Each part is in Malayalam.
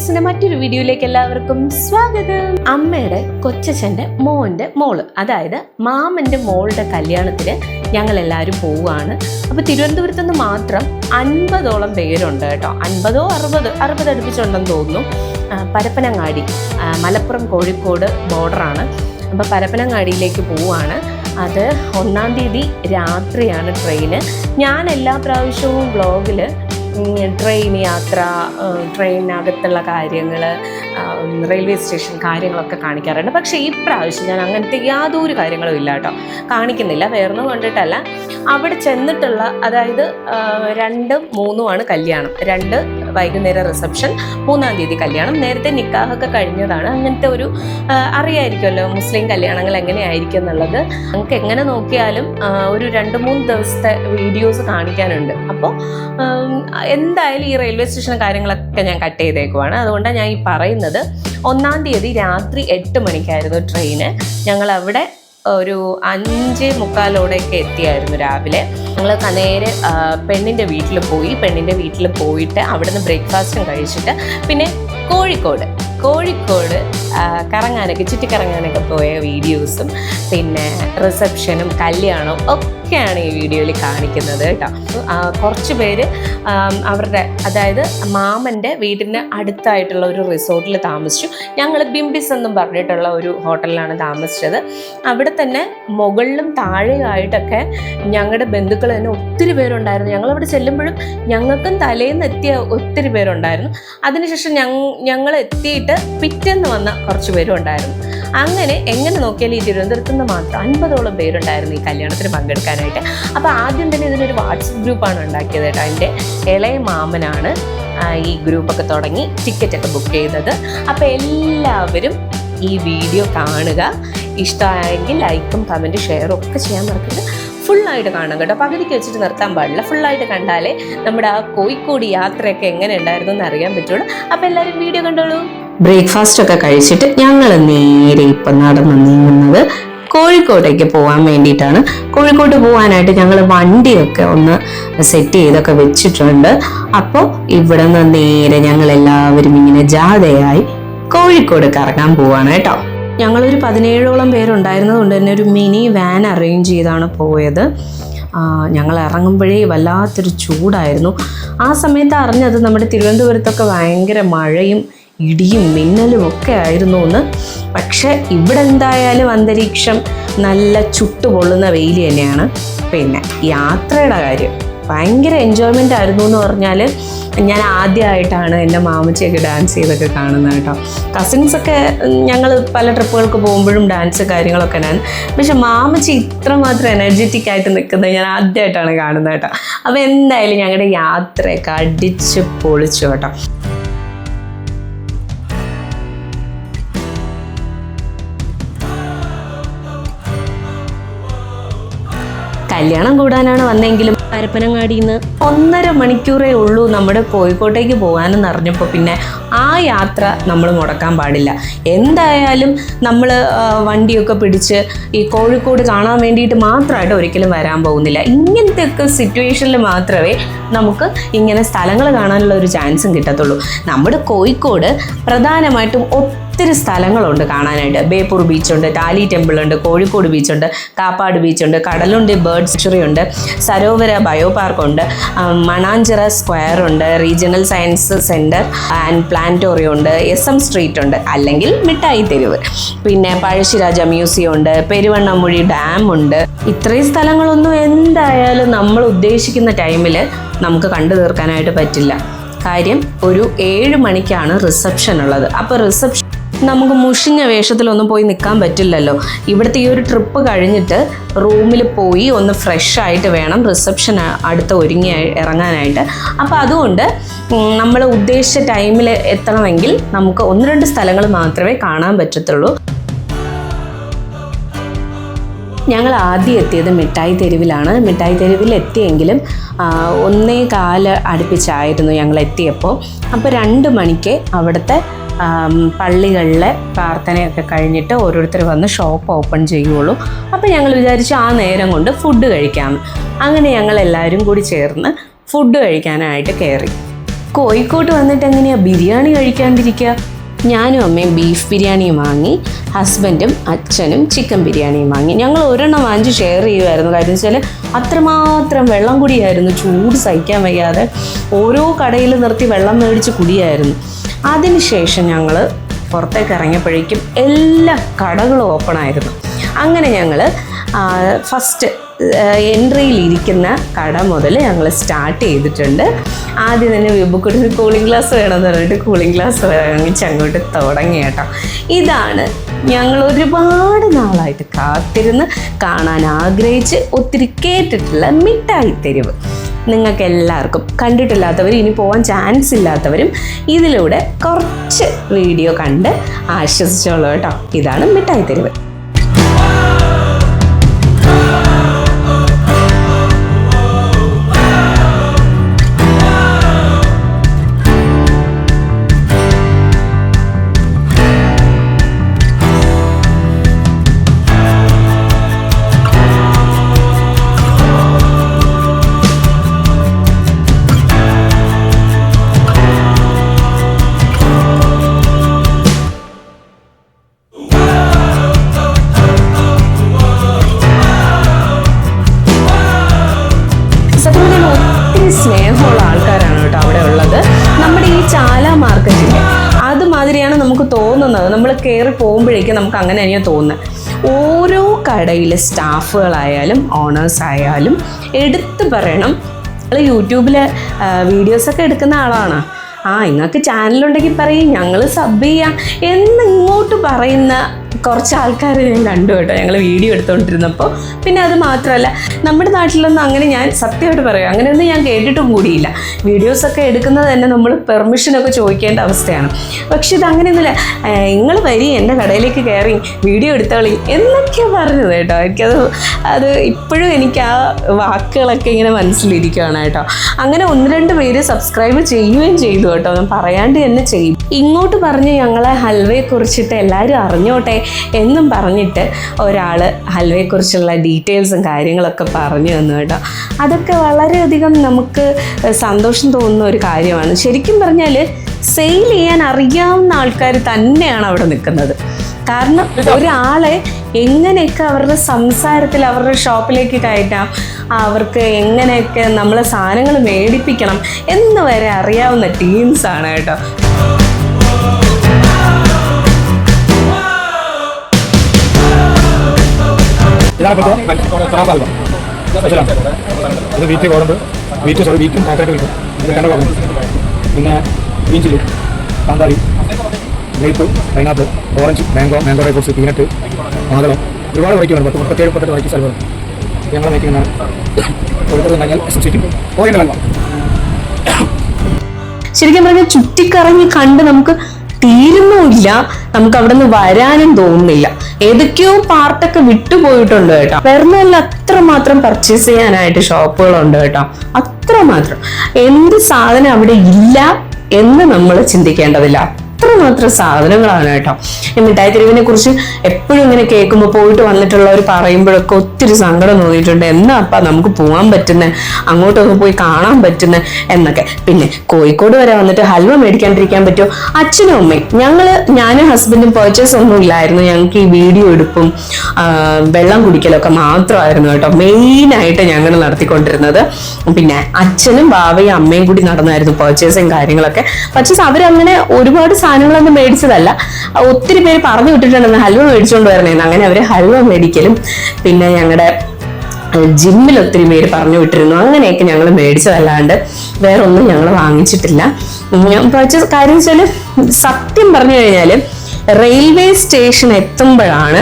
വൈബ്സിന്റെ മറ്റൊരു വീഡിയോയിലേക്ക് എല്ലാവർക്കും സ്വാഗതം. അമ്മയുടെ കൊച്ചച്ഛന്റെ മോന്റെ മോൾ അതായത് മാമന്റെ മോളുടെ കല്യാണത്തിന് ഞങ്ങൾ എല്ലാവരും പോവുകയാണ്. അപ്പൊ തിരുവനന്തപുരത്ത് നിന്ന് മാത്രം അൻപതോളം പേരുണ്ട് കേട്ടോ. അൻപതോ അറുപത് അറുപത് അടുപ്പിച്ചുണ്ടെന്ന് തോന്നുന്നു. പരപ്പനങ്ങാടി മലപ്പുറം കോഴിക്കോട് ബോർഡറാണ്. അപ്പോൾ പരപ്പനങ്ങാടിയിലേക്ക് പോവുകയാണ്. അത് ഒന്നാം തീയതി രാത്രിയാണ് ട്രെയിന്. ഞാൻ എല്ലാ പ്രാവശ്യവും വ്ളോഗിൽ ട്രെയിൻ യാത്ര ട്രെയിനകത്തുള്ള കാര്യങ്ങൾ റെയിൽവേ സ്റ്റേഷൻ കാര്യങ്ങളൊക്കെ കാണിക്കാറുണ്ട്. പക്ഷേ ഈ പ്രാവശ്യം ഞാൻ അങ്ങനത്തെ യാതൊരു കാര്യങ്ങളും ഇല്ല കേട്ടോ. കാണിക്കുന്നില്ല വേറൊന്നും കണ്ടിട്ടല്ല. അവിടെ ചെന്നിട്ടുള്ള അതായത് രണ്ടും മൂന്നുമാണ് കല്യാണം. രണ്ട് വൈകുന്നേരം റിസപ്ഷൻ മൂന്നാം തീയതി കല്യാണം. നേരത്തെ നിക്കാഹൊക്കെ കഴിഞ്ഞതാണ്. അങ്ങനത്തെ ഒരു അറിയായിരിക്കുമല്ലോ മുസ്ലിം കല്യാണങ്ങൾ എങ്ങനെയായിരിക്കും എന്നുള്ളത്. നമുക്ക് എങ്ങനെ നോക്കിയാലും ഒരു രണ്ട് മൂന്ന് ദിവസത്തെ വീഡിയോസ് കാണിക്കാനുണ്ട്. അപ്പോൾ എന്തായാലും ഈ റെയിൽവേ സ്റ്റേഷൻ കാര്യങ്ങളൊക്കെ ഞാൻ കട്ട് ചെയ്തേക്കുവാണ്. അതുകൊണ്ടാണ് ഞാൻ ഈ പറയുന്നത്. ഒന്നാം തീയതി രാത്രി എട്ട് മണിക്കായിരുന്നു ട്രെയിന് ഞങ്ങൾ അവിടെ ഒരു അഞ്ച് മുക്കാലോടെയൊക്കെ എത്തിയായിരുന്നു രാവിലെ. ഞങ്ങൾ നേരെ പെണ്ണിന്റെ വീട്ടിൽ പോയി. പെണ്ണിന്റെ വീട്ടിൽ പോയിട്ട് അവിടുന്ന് ബ്രേക്ക്ഫാസ്റ്റും കഴിച്ചിട്ട് പിന്നെ കോഴിക്കോട്. കോഴിക്കോട് കറങ്ങാനൊക്കെ ചുറ്റിക്കറങ്ങാനൊക്കെ പോയ വീഡിയോസും പിന്നെ റിസപ്ഷനും കല്യാണവും ഒക്കെയാണ് ഈ വീഡിയോയിൽ കാണിക്കുന്നത് കേട്ടോ. കുറച്ച് പേര് അവരുടെ അതായത് മാമന്റെ വീടിന് അടുത്തായിട്ടുള്ള ഒരു റിസോർട്ടിൽ താമസിച്ചു. ഞങ്ങൾ ബിംബിസ് എന്നും പറഞ്ഞിട്ടുള്ള ഒരു ഹോട്ടലിലാണ് താമസിച്ചത്. അവിടെ തന്നെ മുകളിലും താഴെയായിട്ടൊക്കെ ഞങ്ങളുടെ ബന്ധുക്കൾ തന്നെ ഒത്തിരി പേരുണ്ടായിരുന്നു. ഞങ്ങളവിടെ ചെല്ലുമ്പോഴും ഞങ്ങൾക്കും തലേന്ന് എത്തിയ ഒത്തിരി പേരുണ്ടായിരുന്നു. അതിനുശേഷം ഞങ്ങൾ ഞങ്ങൾ എത്തിയിട്ട് പിറ്റേന്ന് വന്ന കുറച്ച് പേരും ഉണ്ടായിരുന്നു. അങ്ങനെ എങ്ങനെ നോക്കിയാലും ഈ തിരുവനന്തപുരത്ത് നിന്ന് മാത്രം അൻപതോളം പേരുണ്ടായിരുന്നു ഈ കല്യാണത്തിന് പങ്കെടുക്കാനായിട്ട്. അപ്പോൾ ആദ്യം തന്നെ ഇതിനൊരു വാട്സപ്പ് ഗ്രൂപ്പാണ് ഉണ്ടാക്കിയത് കേട്ടോ. എന്റെ ഇളയ മാമനാണ് ഈ ഗ്രൂപ്പൊക്കെ തുടങ്ങി ടിക്കറ്റൊക്കെ ബുക്ക് ചെയ്തത് അപ്പോൾ എല്ലാവരും ഈ വീഡിയോ കാണുക. ഇഷ്ടമായെങ്കിൽ ലൈക്കും കമന്റും ഷെയറും ഒക്കെ ചെയ്യാൻ മറക്കരുത്. ഫുള്ളായിട്ട് കാണാം കേട്ടോ. പകുതിക്ക് വെച്ചിട്ട് നിർത്താൻ പാടില്ല. ഫുള്ളായിട്ട് കണ്ടാലേ നമ്മുടെ ആ കോഴിക്കോട് യാത്രയൊക്കെ എങ്ങനെ ഉണ്ടായിരുന്നു എന്ന് അറിയാൻ പറ്റുള്ളൂ. അപ്പോൾ എല്ലാവരും വീഡിയോ കണ്ടോളൂ. ബ്രേക്ക്ഫാസ്റ്റ് ഒക്കെ കഴിച്ചിട്ട് ഞങ്ങൾ നേരെ ഇപ്പം നടന്ന് നീങ്ങുന്നത് കോഴിക്കോട്ടേക്ക് പോകാൻ വേണ്ടിയിട്ടാണ്. കോഴിക്കോട്ട് പോകാനായിട്ട് ഞങ്ങൾ വണ്ടിയൊക്കെ ഒന്ന് സെറ്റ് ചെയ്തൊക്കെ വെച്ചിട്ടുണ്ട്. അപ്പോൾ ഇവിടെ നിന്ന് നേരെ ഞങ്ങൾ എല്ലാവരും ഇങ്ങനെ ജാഥയായി കോഴിക്കോട് കറങ്ങാൻ പോവാണ് കേട്ടോ. ഞങ്ങളൊരു പതിനേഴോളം പേരുണ്ടായിരുന്നത് കൊണ്ട് തന്നെ ഒരു മിനി വാൻ അറേഞ്ച് ചെയ്താണ് പോയത്. ഞങ്ങൾ ഇറങ്ങുമ്പോഴേ വല്ലാത്തൊരു ചൂടായിരുന്നു. ആ സമയത്ത് അറിഞ്ഞത് നമ്മുടെ തിരുവനന്തപുരത്തൊക്കെ ഭയങ്കര മഴയും ഇടിയും മിന്നലും ഒക്കെ ആയിരുന്നു എന്ന് പക്ഷെ ഇവിടെ എന്തായാലും അന്തരീക്ഷം നല്ല ചുട്ടുപൊള്ളുന്ന വെയിൽ തന്നെയാണ്. പിന്നെ യാത്രയുടെ കാര്യം. ഭയങ്കര എൻജോയ്മെന്റ് ആയിരുന്നു എന്ന് പറഞ്ഞാൽ ഞാൻ ആദ്യമായിട്ടാണ് എന്റെ മാമച്ചിയൊക്കെ ഡാൻസ് ചെയ്തൊക്കെ കാണുന്നത് കേട്ടോ. കസിൻസൊക്കെ ഞങ്ങൾ പല ട്രിപ്പുകൾക്ക് പോകുമ്പോഴും ഡാൻസ് കാര്യങ്ങളൊക്കെ ഞാൻ പക്ഷെ മാമച്ചി ഇത്രമാത്രം എനർജറ്റിക് ആയിട്ട് നിൽക്കുന്നത് ഞാൻ ആദ്യമായിട്ടാണ് കാണുന്നത് കേട്ടോ. അപ്പോൾ എന്തായാലും ഞങ്ങളുടെ യാത്രയൊക്കെ അടിച്ച് പൊളിച്ചു കേട്ടോ. കല്യാണം കൂടാനാണ് വന്നെങ്കിലും പരപ്പനങ്ങാടിയിൽ നിന്ന് ഒന്നര മണിക്കൂറേ ഉള്ളൂ നമ്മുടെ കോഴിക്കോട്ടേക്ക് പോകാനെന്ന് അറിഞ്ഞപ്പോൾ പിന്നെ ആ യാത്ര നമ്മൾ മുടക്കാൻ പാടില്ല. എന്തായാലും നമ്മൾ വണ്ടിയൊക്കെ പിടിച്ച് ഈ കോഴിക്കോട് കാണാൻ വേണ്ടിയിട്ട് മാത്രമായിട്ട് ഒരിക്കലും വരാൻ പോകുന്നില്ല. ഇങ്ങനത്തെയൊക്കെ സിറ്റുവേഷനിൽ മാത്രമേ നമുക്ക് ഇങ്ങനെ സ്ഥലങ്ങൾ കാണാനുള്ള ഒരു ചാൻസും കിട്ടത്തുള്ളൂ. നമ്മുടെ കോഴിക്കോട് പ്രധാനമായിട്ടും ഒത്തിരി സ്ഥലങ്ങളുണ്ട് കാണാനായിട്ട്. ബേപ്പൂർ ബീച്ചുണ്ട് ടാലി ടെമ്പിൾ ഉണ്ട് കോഴിക്കോട് ബീച്ചുണ്ട് കാപ്പാട് ബീച്ചുണ്ട് കടലുണ്ട് ബേർഡ് സെഞ്ചുറി ഉണ്ട് സരോവര ബയോ പാർക്കുണ്ട് മണാഞ്ചിറ സ്ക്വയർ ഉണ്ട് regional science centre and planetarium ഉണ്ട് എസ് എം സ്ട്രീറ്റ് ഉണ്ട് അല്ലെങ്കിൽ മിഠായി തെരുവ്. പിന്നെ പഴശ്ശിരാജ മ്യൂസിയം ഉണ്ട് പെരുവണ്ണമുഴി ഡാം ഉണ്ട് ഇത്രയും സ്ഥലങ്ങളൊന്നും എന്തായാലും നമ്മൾ ഉദ്ദേശിക്കുന്ന ടൈമിൽ നമുക്ക് കണ്ടു തീർക്കാനായിട്ട് പറ്റില്ല. കാര്യം ഒരു ഏഴ് മണിക്കാണ് റിസപ്ഷൻ ഉള്ളത് അപ്പോൾ റിസപ്ഷൻ നമുക്ക് മുഷിഞ്ഞ വേഷത്തിലൊന്നും പോയി നിൽക്കാൻ പറ്റില്ലല്ലോ. ഇവിടുത്തെ ഈ ഒരു ട്രിപ്പ് കഴിഞ്ഞിട്ട് റൂമിൽ പോയി ഒന്ന് ഫ്രഷ് ആയിട്ട് വേണം റിസപ്ഷൻ അടുത്ത് ഒരുങ്ങി ഇറങ്ങാനായിട്ട്. അപ്പോൾ അതുകൊണ്ട് നമ്മൾ ഉദ്ദേശിച്ച ടൈമിൽ എത്തണമെങ്കിൽ നമുക്ക് ഒന്ന് രണ്ട് സ്ഥലങ്ങൾ മാത്രമേ കാണാൻ പറ്റത്തുള്ളൂ. ഞങ്ങൾ ആദ്യം എത്തിയത് മിഠായി തെരുവിലാണ്. മിഠായി തെരുവിൽ എത്തിയെങ്കിലും ഒന്നേ കാൽ അടുപ്പിച്ചായിരുന്നു ഞങ്ങൾ എത്തിയപ്പോൾ അപ്പോൾ രണ്ട് മണിക്ക് അവിടുത്തെ പള്ളികളിലെ പ്രാർത്ഥനയൊക്കെ കഴിഞ്ഞിട്ട് ഓരോരുത്തർ വന്ന് ഷോപ്പ് ഓപ്പൺ ചെയ്യുള്ളൂ. അപ്പോൾ ഞങ്ങൾ വിചാരിച്ചു ആ നേരം കൊണ്ട് ഫുഡ് കഴിക്കാം. അങ്ങനെ ഞങ്ങൾ എല്ലാവരും കൂടി ചേർന്ന് ഫുഡ് കഴിക്കാനായിട്ട് കയറി. കോഴിക്കോട്ട് വന്നിട്ട് എങ്ങനെയാണ് ബിരിയാണി കഴിക്കാണ്ടിരിക്കുക ഞാനും അമ്മയും ബീഫ് ബിരിയാണിയും വാങ്ങി ഹസ്ബൻഡും അച്ഛനും ചിക്കൻ ബിരിയാണിയും വാങ്ങി. ഞങ്ങൾ ഒരെണ്ണം വാങ്ങിച്ച് ഷെയർ ചെയ്യുമായിരുന്നു കാര്യം വെച്ചാൽ അത്രമാത്രം വെള്ളം കുടിയായിരുന്നു. ചൂട് സഹിക്കാൻ വയ്യാതെ ഓരോ കടയിൽ നിർത്തി വെള്ളം മേടിച്ച് കുടിയായിരുന്നു. അതിനുശേഷം ഞങ്ങൾ പുറത്തേക്ക് ഇറങ്ങിയപ്പോഴേക്കും എല്ലാ കടകളും ഓപ്പൺ ആയിരുന്നു. അങ്ങനെ ഞങ്ങൾ ഫസ്റ്റ് എൻട്രിയിൽ ഇരിക്കുന്ന കട മുതൽ ഞങ്ങൾ സ്റ്റാർട്ട് ചെയ്തിട്ടുണ്ട്. ആദ്യം തന്നെ വിബുക്കുട്ടി ഒരു കൂളിംഗ് ഗ്ലാസ് വേണമെന്ന് പറഞ്ഞിട്ട് കൂളിംഗ് ഗ്ലാസ് വാങ്ങിച്ച് അങ്ങോട്ട് തുടങ്ങി കേട്ടോ. ഇതാണ് ഞങ്ങൾ ഒരുപാട് നാളായിട്ട് കാത്തിരുന്ന് കാണാൻ ആഗ്രഹിച്ച് ഒത്തിരി കേട്ടിട്ടുള്ള മിഠായി തെരുവ്. നിങ്ങൾക്ക് എല്ലാവർക്കും കണ്ടിട്ടില്ലാത്തവരും ഇനി പോകാൻ ചാൻസ് ഇല്ലാത്തവരും ഇതിലൂടെ കുറച്ച് വീഡിയോ കണ്ട് ആശ്വസിച്ചോളൂ കേട്ടോ. ഇതാണ് മിഠായി തെരുവ്. തോന്നുന്നത്. നമ്മൾ കയറി പോകുമ്പോഴേക്കും നമുക്ക് അങ്ങനെ തന്നെയാണ് തോന്നുന്നത് ഓരോ കടയിലെ സ്റ്റാഫുകളായാലും ഓണേഴ്സ് ആയാലും എടുത്തു പറയണം. യൂട്യൂബിൽ വീഡിയോസൊക്കെ എടുക്കുന്ന ആളാണ്. ആ നിങ്ങൾക്ക് ചാനലുണ്ടെങ്കിൽ പറയും ഞങ്ങൾ സബ് ചെയ്യാം. എന്ന് ഇങ്ങോട്ട് പറയുന്ന കുറച്ച് ആൾക്കാർ ഞാൻ കണ്ടു കേട്ടോ ഞങ്ങൾ വീഡിയോ എടുത്തുകൊണ്ടിരുന്നപ്പോൾ പിന്നെ അത് മാത്രമല്ല നമ്മുടെ നാട്ടിലൊന്നും അങ്ങനെ ഞാൻ സത്യമായിട്ട് പറയാം അങ്ങനെയൊന്നും ഞാൻ കേട്ടിട്ടും കൂടിയില്ല. വീഡിയോസൊക്കെ എടുക്കുന്നത് തന്നെ നമ്മൾ പെർമിഷനൊക്കെ ചോദിക്കേണ്ട അവസ്ഥയാണ്. പക്ഷെ ഇത് അങ്ങനെയൊന്നുമില്ല നിങ്ങൾ വരി എന്റെ കടയിലേക്ക് കയറി വീഡിയോ എടുത്തോളി എന്നൊക്കെയാണ് പറഞ്ഞത് കേട്ടോ. എനിക്കത് അത് ഇപ്പോഴും എനിക്ക് ആ വാക്കുകളൊക്കെ ഇങ്ങനെ മനസ്സിലിരിക്കുകയാണ് കേട്ടോ. അങ്ങനെ ഒന്ന് രണ്ട് പേര് സബ്സ്ക്രൈബ് ചെയ്യുകയും ചെയ്തു. കേട്ടോ എന്ന് പറയാണ്ട് തന്നെ ചെയ്യും. ഇങ്ങോട്ട് പറഞ്ഞ് ഞങ്ങളെ ഹൽവയെ കുറിച്ചിട്ട് എല്ലാവരും അറിഞ്ഞോട്ടെ എന്നും പറഞ്ഞിട്ട് ഒരാൾ ഹൽവയെക്കുറിച്ചുള്ള ഡീറ്റെയിൽസും കാര്യങ്ങളൊക്കെ പറഞ്ഞു തന്നു കേട്ടോ. അതൊക്കെ വളരെയധികം നമുക്ക് സന്തോഷം തോന്നുന്ന ഒരു കാര്യമാണ്. ശരിക്കും പറഞ്ഞാൽ സെയിൽ ചെയ്യാൻ അറിയാവുന്ന ആൾക്കാർ തന്നെയാണ് അവിടെ നിൽക്കുന്നത്. കാരണം ഒരാളെ എങ്ങനെയൊക്കെ അവരുടെ സംസാരത്തിൽ അവരുടെ ഷോപ്പിലേക്ക് കയറ്റാം അവർക്ക് എങ്ങനെയൊക്കെ നമ്മളെ സാധനങ്ങൾ മേടിപ്പിക്കണം എന്ന് വരെ അറിയാവുന്ന ടീംസാണ് കേട്ടോ. ഇതാണ് ഇപ്പോഴത്തെ പ്രാപാൽവ സ്പെഷ്യലാണ് ഇത് വീറ്റ് ഗോതമ്പ് വീറ്റ് സോറി വീറ്റും പാക്കറ്റ് കിട്ടും ഇത് കണ്ട? ഗോതമ്പ് പിന്നെ ഗ്രീൻ ചില്ലി കാന്താരി grape pineapple orange mango mango dry fruits peanut മാതളം. ഒരുപാട് ഉണ്ട്. പത്ത് മുപ്പത്തേഴ് പത്തെട്ട് വൈക്കി സ്ഥലം ഞങ്ങൾ മേക്കുന്നതാണ് കോഴിക്കോട് കഴിഞ്ഞാൽ എസ് എം ഓറിയന്റ് വെള്ളം ശരിക്കും പറഞ്ഞാൽ ചുറ്റിക്കറങ്ങി കണ്ട് നമുക്ക് തീരുന്നുമില്ല. നമുക്ക് അവിടെ നിന്ന് വരാനും തോന്നുന്നില്ല. ഏതൊക്കെയോ പാർട്ടൊക്കെ വിട്ടുപോയിട്ടുണ്ട് കേട്ടോ. വരുന്നതല്ല അത്രമാത്രം പർച്ചേസ് ചെയ്യാനായിട്ട് ഷോപ്പുകളുണ്ട് കേട്ടോ. അത്രമാത്രം എന്ത് സാധനം അവിടെ ഇല്ല എന്ന് നമ്മൾ ചിന്തിക്കേണ്ടതില്ല. അത്രമാത്രം സാധനങ്ങളാണ് കേട്ടോ. ഈ മിഠായി തെരുവിനെ കുറിച്ച് എപ്പോഴും ഇങ്ങനെ കേൾക്കുമ്പോൾ പോയിട്ട് വന്നിട്ടുള്ളവർ പറയുമ്പോഴൊക്കെ ഒത്തിരി സങ്കടം തോന്നിയിട്ടുണ്ട്. എന്നാ അപ്പം നമുക്ക് പോകാൻ പറ്റുന്നത് അങ്ങോട്ടൊക്കെ പോയി കാണാൻ പറ്റുന്നത് എന്നൊക്കെ. പിന്നെ കോഴിക്കോട് വരെ വന്നിട്ട് ഹൽവ മേടിക്കാണ്ടിരിക്കാൻ പറ്റുമോ? അച്ഛനും അമ്മയും. ഞങ്ങൾ ഞാനും ഹസ്ബൻഡും പർച്ചേസ് ഒന്നും ഇല്ലായിരുന്നു. ഞങ്ങൾക്ക് ഈ വീഡിയോ എടുപ്പും വെള്ളം കുടിക്കലൊക്കെ മാത്രമായിരുന്നു കേട്ടോ. മെയിനായിട്ട് ഞങ്ങൾ നടത്തിക്കൊണ്ടിരുന്നത്. പിന്നെ അച്ഛനും ബാവയും അമ്മയും കൂടി നടന്നായിരുന്നു പർച്ചേസും കാര്യങ്ങളൊക്കെ. പർച്ചേസ് അവരങ്ങനെ ഒരുപാട് സാധനങ്ങളൊന്നും മേടിച്ചതല്ല. ഒത്തിരി പേര് പറഞ്ഞു വിട്ടിട്ടുണ്ടെന്ന് ഹൽവ മേടിച്ചുകൊണ്ട് വരണേന്ന്. അങ്ങനെ അവർ ഹൽവ മേടിക്കലും പിന്നെ ഞങ്ങളുടെ ജിമ്മിൽ ഒത്തിരി പേര് പറഞ്ഞു വിട്ടിരുന്നു. അങ്ങനെയൊക്കെ ഞങ്ങൾ മേടിച്ചതല്ലാണ്ട് വേറെ ഒന്നും ഞങ്ങൾ വാങ്ങിച്ചിട്ടില്ല പർച്ചേസ് കാര്യം വെച്ചാൽ സത്യം പറഞ്ഞു കഴിഞ്ഞാൽ റെയിൽവേ സ്റ്റേഷൻ എത്തുമ്പോഴാണ്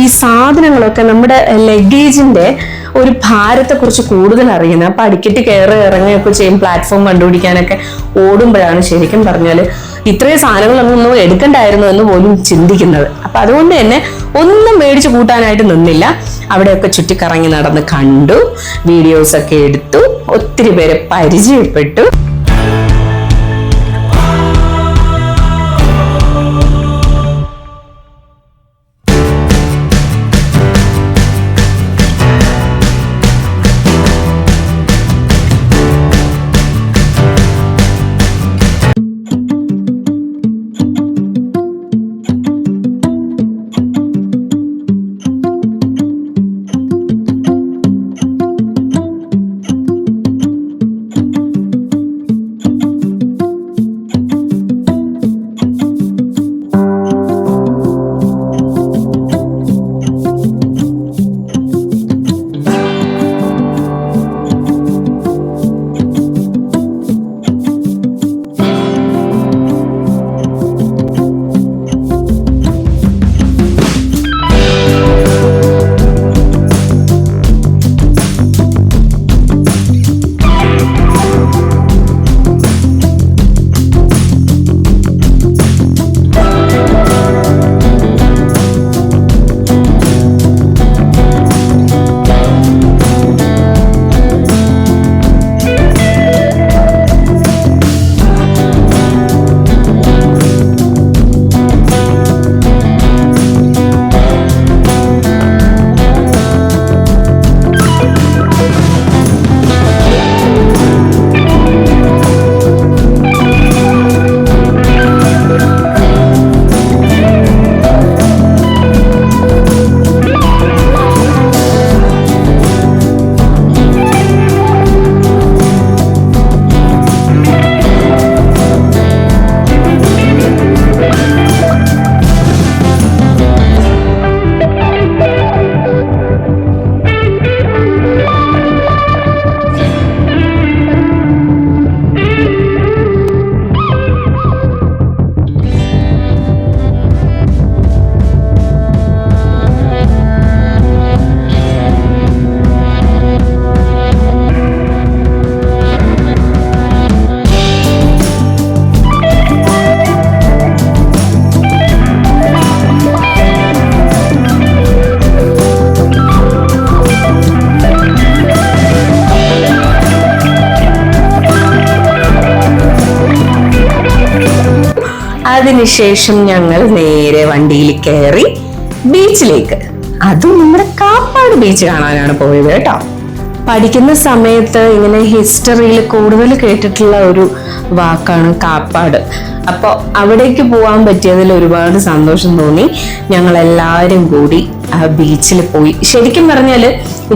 ഈ സാധനങ്ങളൊക്കെ നമ്മുടെ ലഗേജിന്റെ ഒരു ഭാരത്തെക്കുറിച്ച് കൂടുതൽ അറിയുന്നത്. അപ്പൊ അടിക്കറ്റ് കയറി ഇറങ്ങുകയൊക്കെ ചെയ്യും പ്ലാറ്റ്ഫോം കണ്ടുപിടിക്കാനൊക്കെ ഓടുമ്പോഴാണ് ശരിക്കും പറഞ്ഞാൽ ഇത്രയും സാധനങ്ങളൊന്നും എടുക്കണ്ടായിരുന്നു എന്ന് പോലും ചിന്തിക്കുന്നത്. അപ്പൊ അതുകൊണ്ട് തന്നെ ഒന്നും മേടിച്ച് കൂട്ടാനായിട്ട് നിന്നില്ല. അവിടെയൊക്കെ ചുറ്റിക്കറങ്ങി നടന്ന് കണ്ടു. വീഡിയോസ് ഒക്കെ എടുത്തു. ഒത്തിരി പേരെ പരിചയപ്പെട്ടു. അതിനുശേഷം ഞങ്ങൾ നേരെ വണ്ടിയിൽ കയറി ബീച്ചിലേക്ക്. അതും നമ്മുടെ കാപ്പാട് ബീച്ച് കാണാനാണ് പോയത് കേട്ടോ. പഠിക്കുന്ന സമയത്ത് ഇങ്ങനെ ഹിസ്റ്ററിയിൽ കൂടുതൽ കേട്ടിട്ടുള്ള ഒരു വാക്കാണ് കാപ്പാട്. അപ്പോൾ അവിടേക്ക് പോകാൻ പറ്റിയതിൽ ഒരുപാട് സന്തോഷം തോന്നി. ഞങ്ങൾ എല്ലാവരും കൂടി ആ ബീച്ചിൽ പോയി. ശരിക്കും പറഞ്ഞാൽ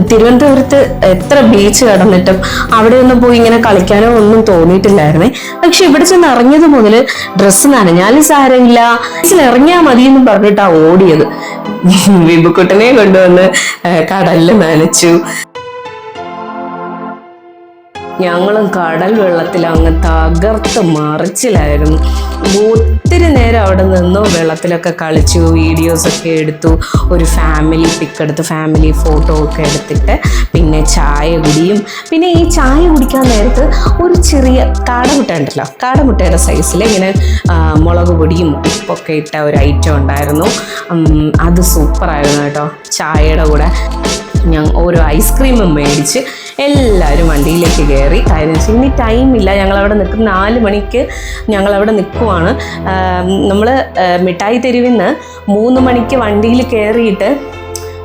തിരുവനന്തപുരത്ത് എത്ര ബീച്ച് കടന്നിട്ടും അവിടെ ഒന്നും പോയി ഇങ്ങനെ കളിക്കാനോ ഒന്നും തോന്നിയിട്ടില്ലായിരുന്നേ. പക്ഷെ ഇവിടെ ചെന്ന് ഇറങ്ങിയത് മുതൽ ഡ്രസ്സ് നനഞ്ഞാലും സാരമില്ല. ഇറങ്ങിയാൽ മതി എന്ന് പറഞ്ഞിട്ടാ ഓടിയത്. വിബുക്കുട്ടനെ കൊണ്ടുവന്ന് കടലിൽ നനച്ചു. ഞങ്ങളും കടൽ വെള്ളത്തിൽ അങ്ങ് തകർത്ത് മറിച്ചിലായിരുന്നു. ഒത്തിരി നേരം അവിടെ നിന്നു വെള്ളത്തിലൊക്കെ കളിച്ചു വീഡിയോസൊക്കെ എടുത്തു ഒരു ഫാമിലി പിക്ക് എടുത്ത് ഫാമിലി ഫോട്ടോ ഒക്കെ എടുത്തിട്ട് പിന്നെ ചായ കുടിയും. പിന്നെ ഈ ചായ കുടിക്കാൻ നേരത്ത് ഒരു ചെറിയ കാടമുട്ട ഉണ്ടല്ലോ കാടമുട്ടയുടെ സൈസിൽ ഇങ്ങനെ മുളക് പൊടിയും ഉപ്പൊക്കെ ഇട്ട ഒരു ഐറ്റം ഉണ്ടായിരുന്നു. അത് സൂപ്പറായിരുന്നു കേട്ടോ ചായയുടെ കൂടെ. ഞാൻ ഓരോ ഐസ്ക്രീമും മേടിച്ച് എല്ലാവരും വണ്ടിയിലേക്ക് കയറി കാര്യം വെച്ചാൽ ഇനി ടൈമില്ല ഞങ്ങളവിടെ നിൽക്കുന്ന നാല് മണിക്ക് ഞങ്ങളവിടെ നിൽക്കുവാണ് നമ്മൾ മിഠായി തെരുവിന്ന് മൂന്ന് മണിക്ക് വണ്ടിയിൽ കയറിയിട്ട്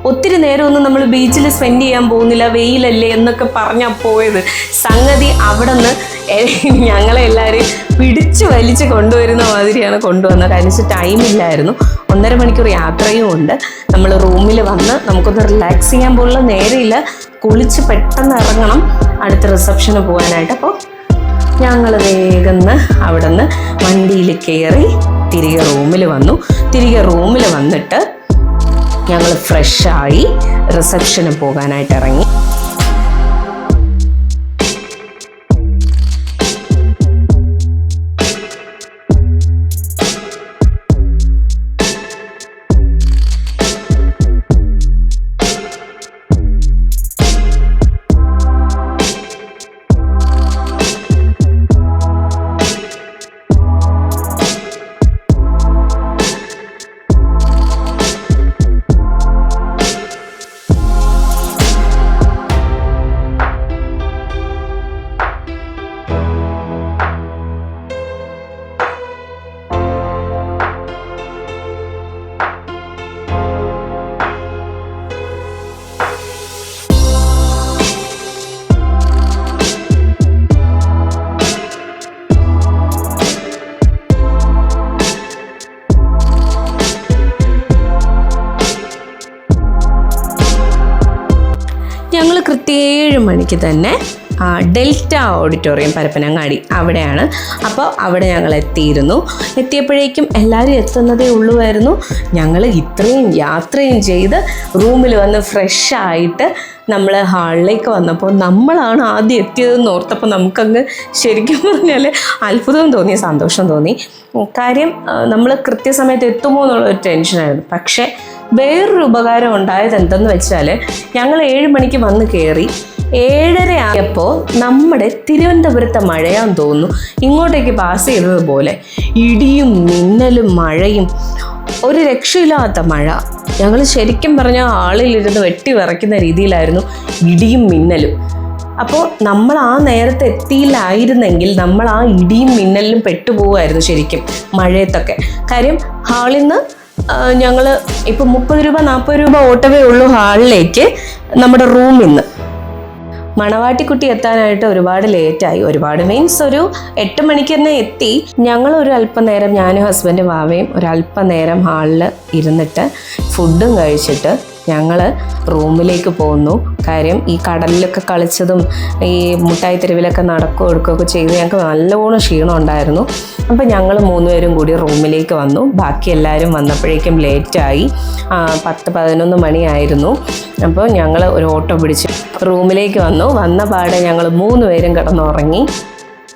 ഒത്തിരി നേരമൊന്നും നമ്മൾ ബീച്ചിൽ സ്പെൻഡ് ചെയ്യാൻ പോകുന്നില്ല. വെയിലല്ലേ എന്നൊക്കെ പറഞ്ഞാൽ പോയത്. സംഗതി അവിടെ നിന്ന് ഞങ്ങളെ പിടിച്ചു വലിച്ച് കൊണ്ടുവരുന്ന മാതിരിയാണ് കൊണ്ടുവന്നത്. കാര്യം വെച്ചാൽ ടൈമില്ലായിരുന്നു ഒന്നര മണിക്കൂർ യാത്രയും ഉണ്ട്. നമ്മൾ റൂമിൽ വന്ന് നമുക്കൊന്ന് റിലാക്സ് ചെയ്യാൻ പോലുള്ള നേരമില്ല കുളിച്ച് പെട്ടെന്ന് ഇറങ്ങണം. അടുത്ത റിസപ്ഷന് പോകാനായിട്ട്. അപ്പോൾ ഞങ്ങൾ വേഗം അവിടെ നിന്ന് വണ്ടിയിൽ കയറി തിരികെ റൂമിൽ വന്നു. തിരികെ റൂമിൽ വന്നിട്ട് ഞങ്ങൾ ഫ്രഷായി റിസപ്ഷന് പോകാനായിട്ട് ഇറങ്ങി. ഏഴ് തന്നെ ഡെൽറ്റ ഓഡിറ്റോറിയം പരപ്പനങ്ങാടി അവിടെയാണ്. അപ്പോൾ അവിടെ ഞങ്ങൾ എത്തിയിരുന്നു. എത്തിയപ്പോഴേക്കും എല്ലാവരും എത്തുന്നതേ ഉള്ളുമായിരുന്നു ഞങ്ങൾ ഇത്രയും യാത്രയും ചെയ്ത് റൂമിൽ വന്ന് ഫ്രഷ് ആയിട്ട് നമ്മൾ ഹാളിലേക്ക് വന്നപ്പോൾ നമ്മളാണ് ആദ്യം എത്തിയതെന്ന് ഓർത്തപ്പോൾ നമുക്കങ്ങ് ശരിക്കും പറഞ്ഞാൽ അത്ഭുതം തോന്നി സന്തോഷം തോന്നി. കാര്യം നമ്മൾ കൃത്യസമയത്ത് എത്തുമോ എന്നുള്ളൊരു ടെൻഷനായിരുന്നു പക്ഷേ വേറൊരു ഉപകാരം ഉണ്ടായത് എന്തെന്ന് വെച്ചാൽ ഞങ്ങൾ ഏഴ് മണിക്ക് വന്ന് കയറി ഏഴര ആയപ്പോൾ നമ്മുടെ തിരുവനന്തപുരത്തെ മഴയാന്ന് തോന്നുന്നു. ഇങ്ങോട്ടേക്ക് പാസ് ചെയ്തതുപോലെ ഇടിയും മിന്നലും മഴയും ഒരു രക്ഷയില്ലാത്ത മഴ. ഞങ്ങൾ ശരിക്കും പറഞ്ഞാൽ ആളിലിരുന്ന് വെട്ടി വിറയ്ക്കുന്ന രീതിയിലായിരുന്നു ഇടിയും മിന്നലും. അപ്പോൾ നമ്മൾ ആ നേരത്തെ എത്തിയില്ലായിരുന്നെങ്കിൽ നമ്മൾ ആ ഇടിയും മിന്നലിലും പെട്ടുപോകുമായിരുന്നു ശരിക്കും മഴയത്തൊക്കെ. കാര്യം ഹാളിൽ നിന്ന് ഞങ്ങൾ ഇപ്പം മുപ്പത് രൂപ നാൽപ്പത് രൂപ ഓട്ടവേ ഉള്ളൂ ഹാളിലേക്ക് നമ്മുടെ റൂമിൽ നിന്ന് മണവാട്ടിക്കുട്ടി എത്താനായിട്ട് ഒരുപാട് ലേറ്റായി. ഒരുപാട് മീൻസ് ഒരു എട്ട് മണിക്ക് തന്നെ എത്തി. ഞങ്ങൾ ഒരു അല്പനേരം ഞാനും ഹസ്ബൻഡും വാവയും ഒരു അല്പനേരം ഹാളിൽ ഇരുന്നിട്ട് ഫുഡും കഴിച്ചിട്ട് ഞങ്ങൾ റൂമിലേക്ക് പോകുന്നു. കാര്യം ഈ കടലിലൊക്കെ കളിച്ചതും ഈ മുട്ടായി തെരുവിലൊക്കെ നടക്കുകയോ എടുക്കുകയൊക്കെ ചെയ്ത് ഞങ്ങൾക്ക് നല്ലവണ്ണം ക്ഷീണം ഉണ്ടായിരുന്നു. അപ്പോൾ ഞങ്ങൾ മൂന്നുപേരും കൂടി റൂമിലേക്ക് വന്നു. ബാക്കി എല്ലാവരും വന്നപ്പോഴേക്കും ലേറ്റായി. പത്ത് പതിനൊന്ന് മണിയായിരുന്നു. അപ്പോൾ ഞങ്ങൾ ഒരു ഓട്ടോ പിടിച്ച് റൂമിലേക്ക് വന്നു. വന്ന പാടെ ഞങ്ങൾ മൂന്ന് പേരും കിടന്നുറങ്ങി.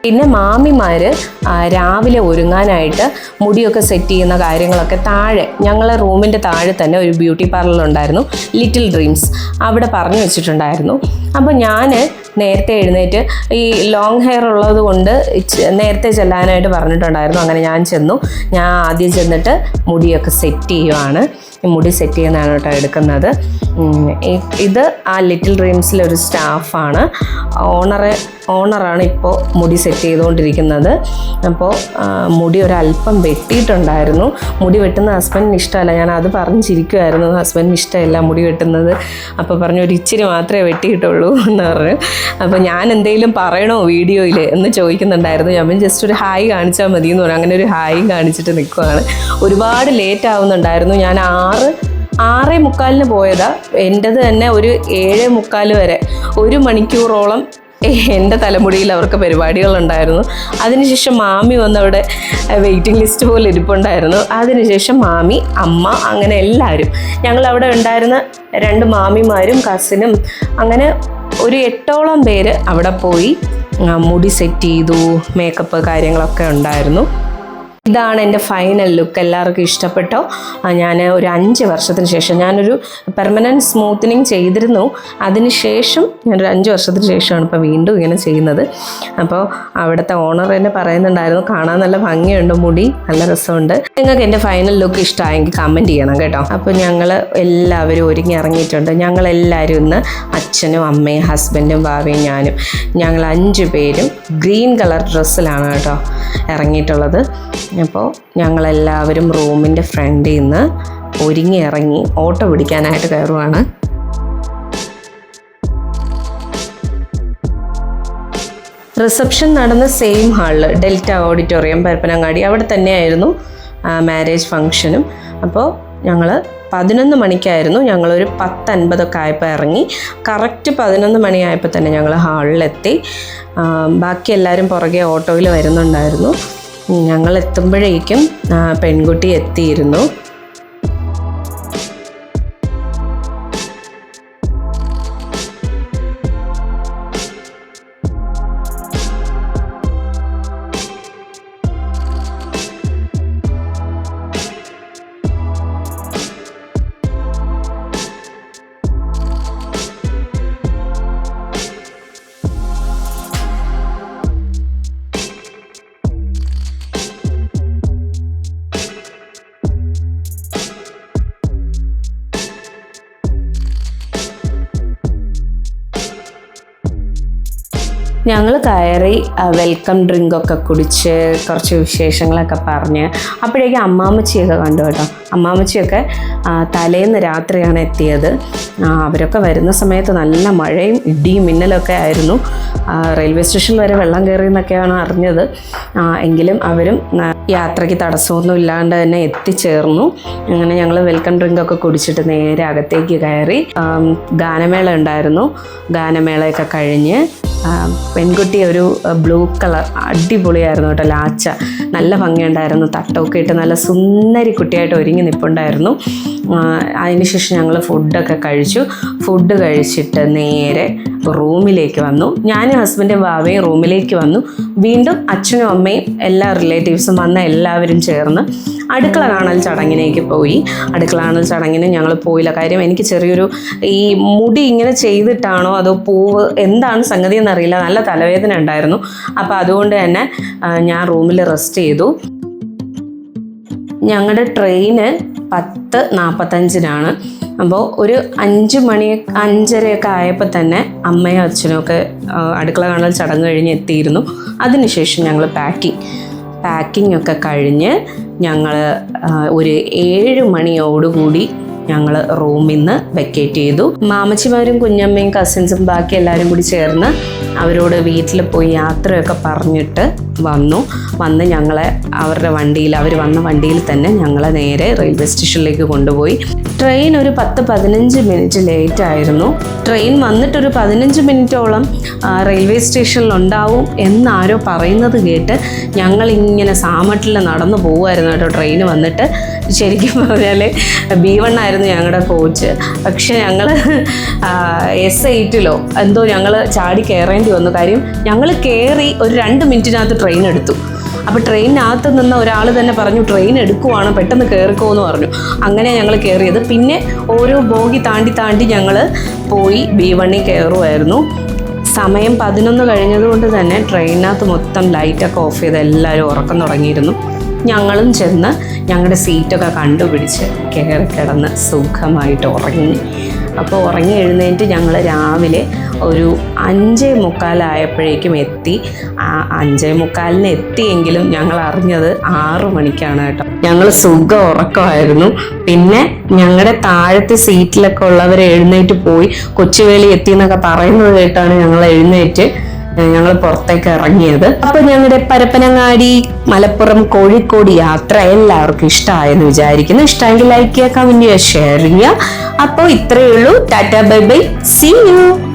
പിന്നെ മാമിമാർ രാവിലെ ഒരുങ്ങാനായിട്ട് മുടിയൊക്കെ സെറ്റ് ചെയ്യുന്ന കാര്യങ്ങളൊക്കെ താഴെ ഞങ്ങളെ റൂമിന്റെ താഴെ തന്നെ ഒരു ബ്യൂട്ടി പാർലർ ഉണ്ടായിരുന്നു ലിറ്റിൽ ഡ്രീംസ് അവിടെ പറഞ്ഞു വെച്ചിട്ടുണ്ടായിരുന്നു. അപ്പോൾ ഞാൻ നേരത്തെ എഴുന്നേറ്റ് ഈ ലോങ് ഹെയർ ഉള്ളത് കൊണ്ട് നേരത്തെ ചെല്ലാനായിട്ട് പറഞ്ഞിട്ടുണ്ടായിരുന്നു. അങ്ങനെ ഞാൻ ചെന്നു. ഞാൻ ആദ്യം ചെന്നിട്ട് മുടിയൊക്കെ സെറ്റ് ചെയ്യുവാണ്. മുടി സെറ്റ് ചെയ്യുന്നതാണ് കേട്ടോ എടുക്കുന്നത്. ഇത് ആ ലിറ്റിൽ ഡ്രീംസിലെ ഒരു സ്റ്റാഫാണ്. ഓണറെ ഓണറാണ് ഇപ്പോൾ മുടി സെറ്റ് ചെയ്തുകൊണ്ടിരിക്കുന്നത്. അപ്പോൾ മുടി ഒരല്പം വെട്ടിയിട്ടുണ്ടായിരുന്നു. മുടി വെട്ടുന്ന ഹസ്ബൻഡിന് ഇഷ്ടമല്ല. ഞാൻ അത് പറഞ്ഞിരിക്കുമായിരുന്നു ഹസ്ബൻഡിന് ഇഷ്ടമല്ല മുടി വെട്ടുന്നത്. അപ്പോൾ പറഞ്ഞു ഒരു ഇച്ചിരി മാത്രമേ വെട്ടിയിട്ടുള്ളൂ എന്ന് പറഞ്ഞു. അപ്പോൾ ഞാൻ എന്തെങ്കിലും പറയണോ വീഡിയോയിൽ എന്ന് ചോദിക്കുന്നുണ്ടായിരുന്നു. ഞാൻ ജസ്റ്റ് ഒരു ഹായ് കാണിച്ചാൽ മതി എന്ന് പറഞ്ഞു. അങ്ങനെ ഒരു ഹായ് കാണിച്ചിട്ട് നിൽക്കുവാണ് ഒരുപാട് ലേറ്റ് ആവുന്നുണ്ടായിരുന്നു. ഞാൻ ആറ് ആറേ മുക്കാലിന് പോയതാണ് എന്റെത് തന്നെ ഒരു ഏഴേ മുക്കാൽ വരെ. ഒരു മണിക്കൂറോളം എന്റെ തലമുടിയിൽ അവർക്ക് പരിപാടികളുണ്ടായിരുന്നു. അതിനുശേഷം മാമി വന്ന് അവിടെ വെയിറ്റിംഗ് ലിസ്റ്റ് പോലെ ഇരിപ്പുണ്ടായിരുന്നു. അതിനുശേഷം മാമി അമ്മ അങ്ങനെ എല്ലാവരും. ഞങ്ങളവിടെ ഉണ്ടായിരുന്ന രണ്ട് മാമിമാരും കസിനും അങ്ങനെ ഒരു എട്ടോളം പേര് അവിടെ പോയി മുടി സെറ്റ് ചെയ്തു മേക്കപ്പ് കാര്യങ്ങളൊക്കെ ഉണ്ടായിരുന്നു. ഇതാണ് എന്റെ ഫൈനൽ ലുക്ക് എല്ലാവർക്കും ഇഷ്ടപ്പെട്ടോ? ഞാൻ ഒരു അഞ്ച് വർഷത്തിന് ശേഷം ഞാനൊരു പെർമനന്റ് സ്മൂത്തനിങ് ചെയ്തിരുന്നു. അതിന് ശേഷം ഞാനൊരു അഞ്ച് വർഷത്തിന് ശേഷമാണ് ഇപ്പോൾ വീണ്ടും ഇങ്ങനെ ചെയ്യുന്നത്. അപ്പോൾ അവിടുത്തെ ഓണർ തന്നെ പറയുന്നുണ്ടായിരുന്നു കാണാൻ നല്ല ഭംഗിയുണ്ട് മുടി നല്ല രസമുണ്ട്. നിങ്ങൾക്ക് എന്റെ ഫൈനൽ ലുക്ക് ഇഷ്ടമായെങ്കിൽ കമന്റ് ചെയ്യണം കേട്ടോ. അപ്പോൾ ഞങ്ങൾ എല്ലാവരും ഒരുങ്ങി ഇറങ്ങിയിട്ടുണ്ട്. ഞങ്ങളെല്ലാവരും ഇന്ന് അച്ഛനും അമ്മയും ഹസ്ബൻഡും ഭാവിയും ഞാനും ഞങ്ങൾ അഞ്ച് പേരും ഗ്രീൻ കളർ ഡ്രസ്സിലാണ് കേട്ടോ ഇറങ്ങിയിട്ടുള്ളത്. അപ്പോൾ ഞങ്ങളെല്ലാവരും റൂമിന്റെ ഫ്രണ്ടിൽ നിന്ന് ഒരുങ്ങി ഇറങ്ങി ഓട്ടോ പിടിക്കാനായിട്ട് കയറുവാണ്. റിസപ്ഷൻ നടന്ന സെയിം ഹാളിൽ ഡെൽറ്റ ഓഡിറ്റോറിയം പരപ്പനങ്ങാടി അവിടെ തന്നെയായിരുന്നു മാരേജ് ഫങ്ഷനും അപ്പോൾ ഞങ്ങൾ പതിനൊന്ന് മണിക്കായിരുന്നു ഞങ്ങളൊരു പത്തൻപതൊക്കെ ആയപ്പോൾ ഇറങ്ങി. കറക്റ്റ് പതിനൊന്ന് മണിയായപ്പോൾ തന്നെ ഞങ്ങൾ ഹാളിലെത്തി. ബാക്കി എല്ലാവരും പുറകെ ഓട്ടോയിൽ വരുന്നുണ്ടായിരുന്നു. ഞങ്ങൾ എത്തുമ്പോഴേക്കും പെൺകുട്ടി എത്തിയിരുന്നു. ഞങ്ങൾ കയറി വെൽക്കം ഡ്രിങ്കൊക്കെ കുടിച്ച് കുറച്ച് വിശേഷങ്ങളൊക്കെ പറഞ്ഞ് അപ്പോഴേക്കും അമ്മാമ്മച്ചിയൊക്കെ കണ്ടു കേട്ടോ. അമ്മാമ്മച്ചിയൊക്കെ തലേന്ന് രാത്രിയാണ് എത്തിയത്. അവരൊക്കെ വരുന്ന സമയത്ത് നല്ല മഴയും ഇടിയും മിന്നലൊക്കെ ആയിരുന്നു. റെയിൽവേ സ്റ്റേഷനിൽ വരെ വെള്ളം കയറി എന്നൊക്കെയാണ് അറിഞ്ഞത്. എങ്കിലും അവരും യാത്രയ്ക്ക് തടസ്സമൊന്നും ഇല്ലാണ്ട് തന്നെ എത്തിച്ചേർന്നു. അങ്ങനെ ഞങ്ങൾ വെൽക്കം ഡ്രിങ്കൊക്കെ കുടിച്ചിട്ട് നേരെ അകത്തേക്ക് കയറി ഗാനമേള ഉണ്ടായിരുന്നു. ഗാനമേളയൊക്കെ കഴിഞ്ഞ് പെൺകുട്ടി ഒരു ബ്ലൂ കളർ അടിപൊളിയായിരുന്നു കേട്ടോ ലാച്ച. നല്ല ഭംഗിയുണ്ടായിരുന്നു തട്ടമൊക്കെ ഇട്ട് നല്ല സുന്ദരി കുട്ടിയായിട്ട് ഒരുങ്ങി നിൽപ്പുണ്ടായിരുന്നു അതിനുശേഷം ഞങ്ങൾ ഫുഡൊക്കെ കഴിച്ചു. ഫുഡ് കഴിച്ചിട്ട് നേരെ റൂമിലേക്ക് വന്നു. ഞാനും ഹസ്ബൻഡും ബാബയും റൂമിലേക്ക് വന്നു. വീണ്ടും അച്ഛനും അമ്മയും എല്ലാ റിലേറ്റീവ്സും വന്ന എല്ലാവരും ചേർന്ന് അടുക്കള കാണൽ ചടങ്ങിലേക്ക് പോയി. അടുക്കള കാണൽ ചടങ്ങിന് ഞങ്ങൾ പോയില്ല. കാര്യം എനിക്ക് ചെറിയൊരു ഈ മുടി ഇങ്ങനെ ചെയ്തിട്ടാണോ അതോ പൂവ് എന്താണ് സംഗതി എന്നറിയില്ല. നല്ല തലവേദന ഉണ്ടായിരുന്നു. അപ്പോൾ അതുകൊണ്ട് തന്നെ ഞാൻ റൂമിൽ റെസ്റ്റ് ചെയ്തു. ഞങ്ങളുടെ ട്രെയിന് പത്ത് നാൽപ്പത്തഞ്ചിനാണ് അപ്പോൾ ഒരു അഞ്ച് മണി അഞ്ചരയൊക്കെ ആയപ്പോൾ തന്നെ അമ്മയും അച്ഛനും ഒക്കെ അടുക്കള കാണൽ ചടങ്ങ് കഴിഞ്ഞ് എത്തിയിരുന്നു. അതിനുശേഷം ഞങ്ങൾ പാക്കിങ് പാക്കിംഗ് ഒക്കെ കഴിഞ്ഞ് ഞങ്ങൾ ഒരു ഏഴ് മണിയോടുകൂടി ഞങ്ങൾ റൂമിൽ നിന്ന് വെക്കേറ്റ് ചെയ്തു. മാമച്ചിമാരും കുഞ്ഞമ്മയും കസിൻസും ബാക്കി എല്ലാവരും കൂടി ചേർന്ന് അവരോട് വീട്ടിൽ പോയി യാത്രയൊക്കെ പറഞ്ഞിട്ട് വന്നു. വന്ന് ഞങ്ങളെ അവരുടെ വണ്ടിയിൽ അവർ വന്ന വണ്ടിയിൽ തന്നെ ഞങ്ങളെ നേരെ റെയിൽവേ സ്റ്റേഷനിലേക്ക് കൊണ്ടുപോയി. ട്രെയിൻ ഒരു പത്ത് പതിനഞ്ച് മിനിറ്റ് ലേറ്റ് ആയിരുന്നു. ട്രെയിൻ വന്നിട്ടൊരു പതിനഞ്ച് മിനിറ്റോളം റെയിൽവേ സ്റ്റേഷനിൽ ഉണ്ടാവും എന്നാരോ പറയുന്നത് കേട്ട് ഞങ്ങളിങ്ങനെ സാമട്ടിൽ നടന്നു പോകുമായിരുന്നു കേട്ടോ ട്രെയിൻ വന്നിട്ട്. ശരിക്കും പറഞ്ഞാൽ ബി വൺ ആയിരുന്നു ഞങ്ങളുടെ കോച്ച് പക്ഷെ ഞങ്ങൾ എസ് എയ്റ്റിലോ എന്തോ ഞങ്ങൾ ചാടി കയറേണ്ടി വന്നു. കാര്യം ഞങ്ങൾ കയറി ഒരു രണ്ട് മിനിറ്റിനകത്ത് ട്രെയിൻ എടുത്തു. അപ്പോൾ ട്രെയിനിനകത്ത് നിന്ന് ഒരാൾ തന്നെ പറഞ്ഞു ട്രെയിൻ എടുക്കുവാണ് പെട്ടെന്ന് കയറിക്കോ എന്ന് പറഞ്ഞു. അങ്ങനെ ഞങ്ങൾ കയറിയത് പിന്നെ ഓരോ ബോഗി താണ്ടി താണ്ടി ഞങ്ങൾ പോയി ബി വണ്ണിൽ കയറുമായിരുന്നു സമയം പതിനൊന്ന് കഴിഞ്ഞതുകൊണ്ട് തന്നെ ട്രെയിനിനകത്ത് മൊത്തം ലൈറ്റൊക്കെ ഓഫ് ചെയ്ത് എല്ലാവരും ഉറക്കം തുടങ്ങിയിരുന്നു. ഞങ്ങളും ചെന്ന് ഞങ്ങളുടെ സീറ്റൊക്കെ കണ്ടുപിടിച്ച് കയറി കിടന്ന് സുഖമായിട്ട് ഉറങ്ങി. അപ്പോൾ ഉറങ്ങി എഴുന്നേറ്റ് ഞങ്ങൾ രാവിലെ ഒരു അഞ്ചേ മുക്കാലായപ്പോഴേക്കും എത്തി. ആ അഞ്ചേ മുക്കാലിന് എത്തിയെങ്കിലും ഞങ്ങൾ അറിഞ്ഞത് ആറു മണിക്കാണ് കേട്ടോ. ഞങ്ങൾ സുഖം ഉറക്കമായിരുന്നു. പിന്നെ ഞങ്ങളുടെ താഴത്തെ സീറ്റിലൊക്കെ ഉള്ളവർ എഴുന്നേറ്റ് പോയി കൊച്ചുവേളി എത്തി എന്നൊക്കെ പറയുന്നത് കേട്ടാണ് ഞങ്ങൾ എഴുന്നേറ്റ്. ഞങ്ങൾ പുറത്തേക്ക് ഇറങ്ങിയത്. അപ്പൊ ഞങ്ങളുടെ പരപ്പനങ്ങാടി മലപ്പുറം കോഴിക്കോട് യാത്ര എല്ലാവർക്കും ഇഷ്ടമായെന്ന് വിചാരിക്കുന്നു. ഇഷ്ടമെങ്കിൽ ലൈക്ക് ചെയ്യുക കമന്റ് ചെയ്യുക ഷെയർ ചെയ്യുക. അപ്പോൾ ഇത്രയേ ഉള്ളൂ. Tata bye bye. See you